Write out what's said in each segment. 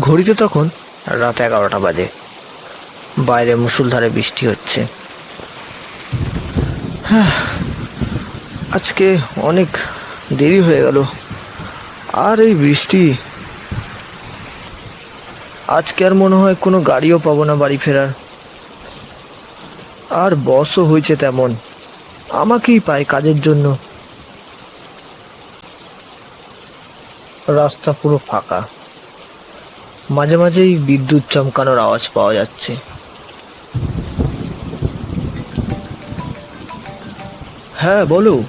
ঘড়িতে তখন রাত এগারোটা বাজে। বাইরে মুষলধারে বৃষ্টি হচ্ছে। আজকে অনেক দেরি হয়ে গেল। আর এই বৃষ্টি, আজকে আর মনে হয় কোনো গাড়িও পাবো না বাড়ি ফেরার। আর বসও হয়েছে তেমন, আমাকেই পায় কাজের জন্য। রাস্তা পুরো ফাঁকা। মাঝে মাঝেই বিদ্যুৎ চমকানোর আওয়াজ পাওয়া যাচ্ছে। হ্যাঁ বলো।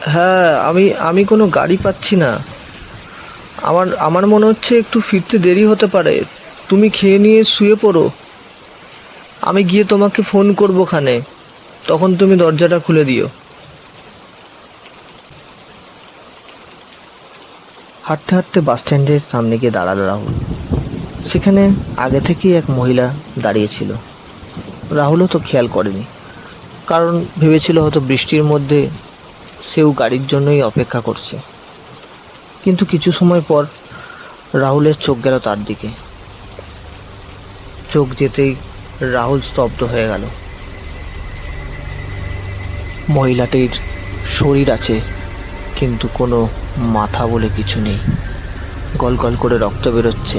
হ্যাঁ আমি আমি কোনো গাড়ি পাচ্ছি না। আমার আমার মনে হচ্ছে একটু ফিরতে দেরি হতে পারে। তুমি খেয়ে নিয়ে শুয়ে পড়ো। আমি গিয়ে তোমাকে ফোন করব খানে। তখন তুমি দরজাটা খুলে দিও। হাঁটতে হাঁটতে বাস স্ট্যান্ডের সামনে গিয়ে দাঁড়াল রাহুল। সেখানে আগে থেকেই এক মহিলা দাঁড়িয়েছিল। রাহুলও তো খেয়াল করেনি। কারণ ভেবেছিল হয়তো বৃষ্টির মধ্যে সেও গাড়ির জন্যই অপেক্ষা করছে। কিন্তু কিছু সময় পর রাহুলের চোখ গেল তার দিকে। চোখ যেতেই রাহুল স্তব্ধ হয়ে গেল। মহিলাটির শরীর আছে কিন্তু কোনো মাথা বলে কিছু নেই। গল গল করে রক্ত বেরোচ্ছে।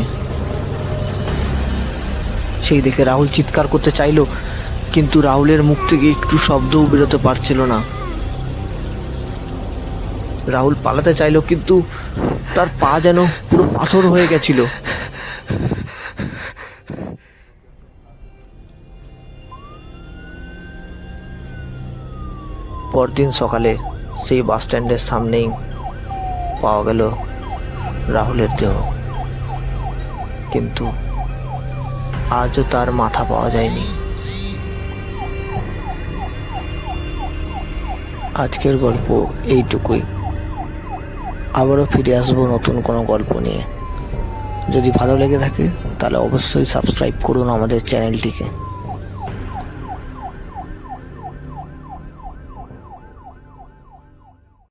সেই দেখে রাহুল চিৎকার করতে চাইলো, কিন্তু রাহুলের মুখ থেকে একটু শব্দও বেরোতে পারছিল না। রাহুল পালাতে চাইলো, কিন্তু তার পা যেন পুরো পাথর হয়ে গেছিল। পরদিন সকালে সেই বাস স্ট্যান্ডের সামনেই পাওয়া গেল রাহুলের দেহ। কিন্তু আজও তার মাথা পাওয়া যায়নি। আজকের গল্প এইটুকুই। আবারও ফিরে আসব নতুন কোনো গল্প নিয়ে। যদি ভালো লেগে থাকে, তাহলে অবশ্যই সাবস্ক্রাইব করুন আমাদের চ্যানেলটিকে।